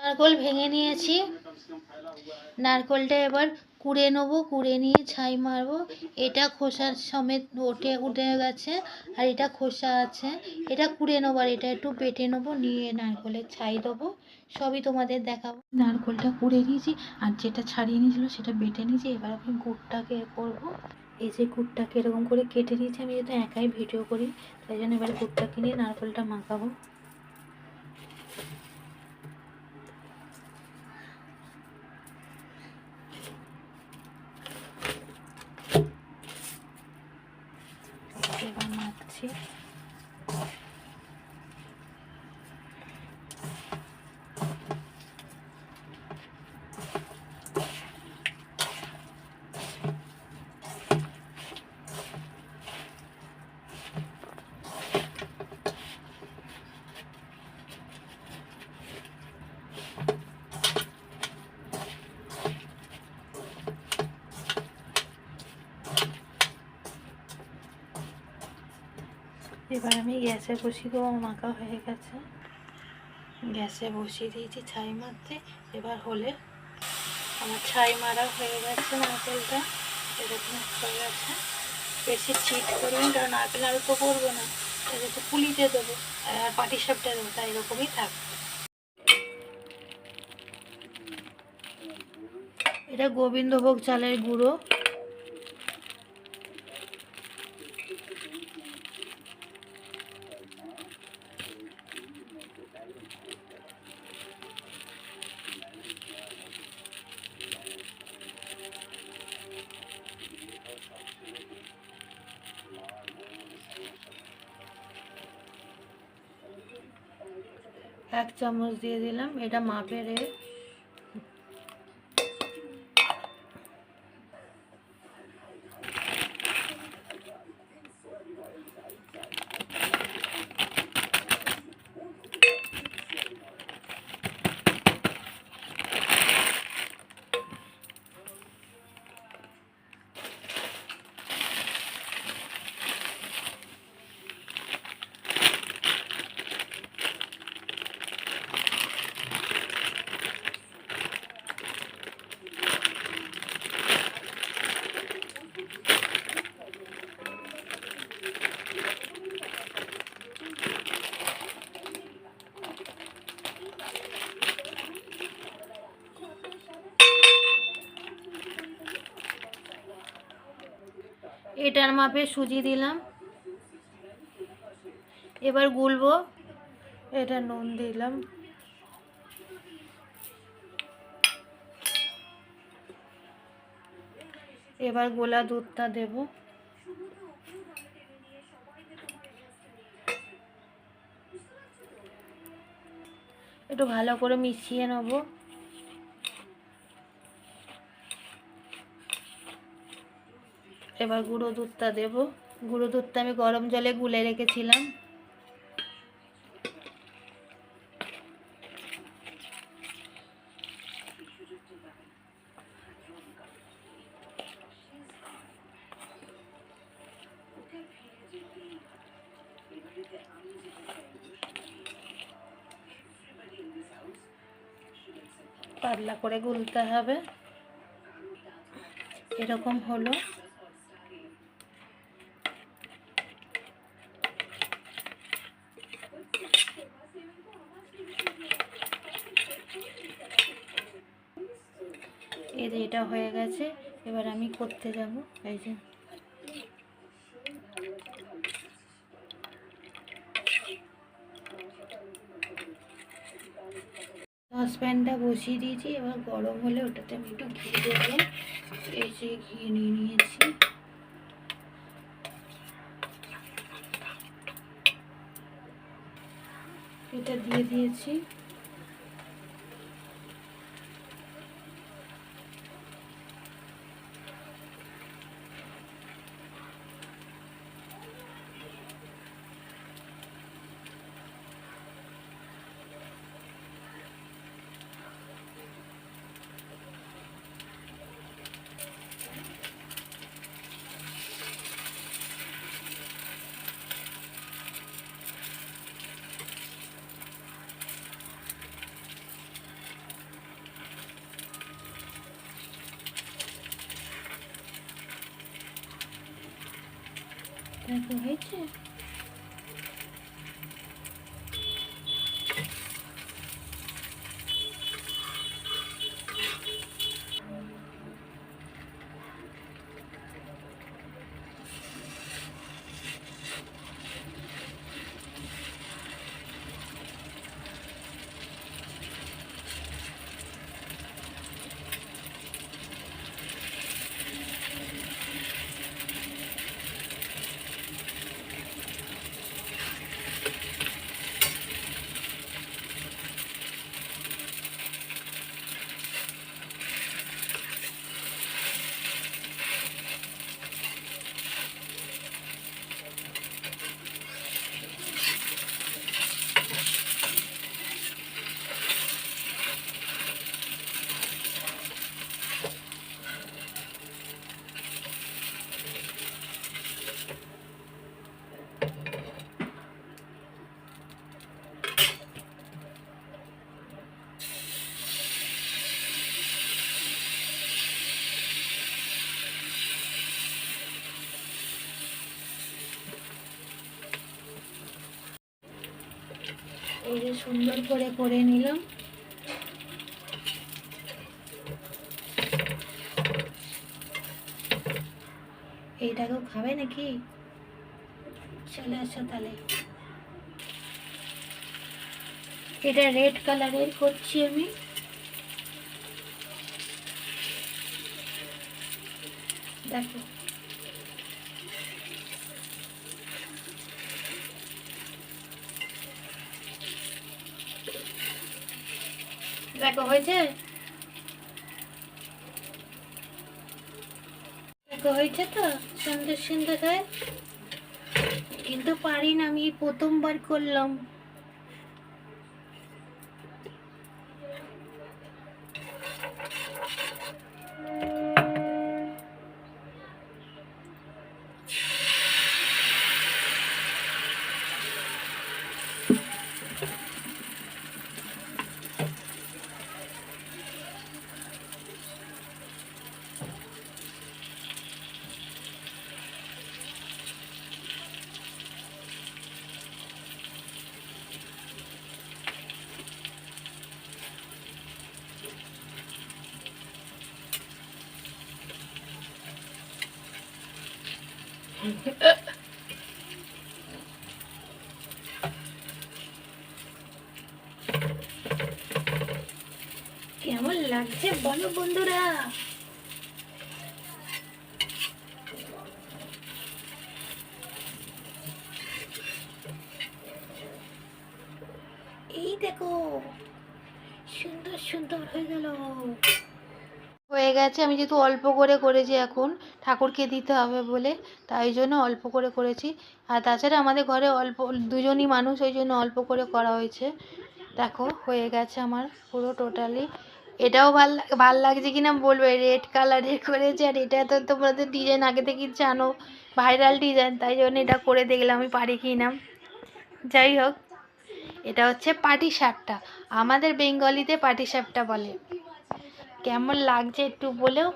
নারকোল ভেঙে নিয়েছি। নারকোলটা এবার কুড়ে নেব, কুড়ে নিয়ে ছাই মারবো। এটা খোসার সমেত ওঠে, উঠে গেছে আর এটা খোসা আছে। এটা কুড়ে নেব আর এটা একটু বেটে নেব, নিয়ে নারকোলের ছাই দেবো। সবই তোমাদের দেখাবো। নারকোলটা কুড়ে নিয়েছি আর যেটা ছাড়িয়ে নিয়েছিল সেটা বেটে নিয়েছি। এবার আমি গুড়টাকে করব। এই যে গুড়টাকে এরকম করে কেটে নিয়েছি, আমি যেহেতু একাই ভিডিও করি, তাই জন্য এবার গুড়টাকে নিয়ে নারকোলটা মাখাবো। মাখছি এবার আমি গ্যাসে বসিয়ে দেবো মাখা হয়ে গেছে। গ্যাসে বসিয়ে দিয়েছি ছাই মারতে, এবার হলে আমার ছাই মারা হয়ে গেছে নারকেলটা এরকম হয়ে গেছে। বেশি চিট করবেন, কারণ নারকেল আর তো করব না। তো পুলিতে দেবো, আর পাটি সাপটা দেবো, তাই এরকমই থাকবে এটা গোবিন্দভোগ চালের গুঁড়ো। এক চামচ দিয়ে দিলাম। এটা মাপের এটার মাপে সুজি দিলাম। এবার গুলবো। এটা নুন দিলাম। এবার গোলা দুধটা দেব। একটু ভালো করে মিশিয়ে নেব। এবার গুঁড়ো দুধটা দেব। গুঁড়ো দুধটা আমি গরম জলে গুলে রেখেছিলাম। পাতলা করে গুলতে হবে। এরকম হলো এই যে এটা হয়ে গেছে, এবার আমি করতে যাব, এই যে। সসপ্যানটা বসিয়ে দিয়েছি, এবার গরম হলে ওটাতে আমি একটু ঘি দেবো। এই যে ঘি নিয়ে নিয়েছি। এটা দিয়ে দিয়েছি। দেখো হয়েছে? এই যে সুন্দর করে করে নিলাম। এইটাকেও খাবে নাকি? চলে আসো তাহলে। এটা রেড কালারের করছি আমি। দেখো। দেখো হয়েছে? দেখো হয়েছে তো? সুন্দর সুন্দর হয়। কিন্তু পারি না আমি প্রথমবার করলাম। কেমন লাগছে বলো বন্ধুরা? এই দেখো সুন্দর সুন্দর হয়ে গেল। হয়ে গেছে। আমি যেহেতু অল্প করে করেছি এখন, ঠাকুরকে দিতে হবে বলে, তাই জন্য অল্প করে করেছি। আর তাছাড়া আমাদের ঘরে অল্প, দুজনই মানুষ, ওই জন্য অল্প করে করা হয়েছে। দেখো, হয়ে গেছে আমার পুরো টোটালি এটাও ভালো ভালো লাগছে কিনা বলবে? রেড কালারের করেছে, আর এটা তো তোমাদের ডিজাইন আগে থেকেই জানো ভাইরাল ডিজাইন তাই জন্য এটা করে দেখলাম, আমি পারি কি না যাই হোক, এটা হচ্ছে পাটি সাপটা আমাদের বেঙ্গলিতে পাটি সাপটা বলে। কেমন লাগছে একটু বলেও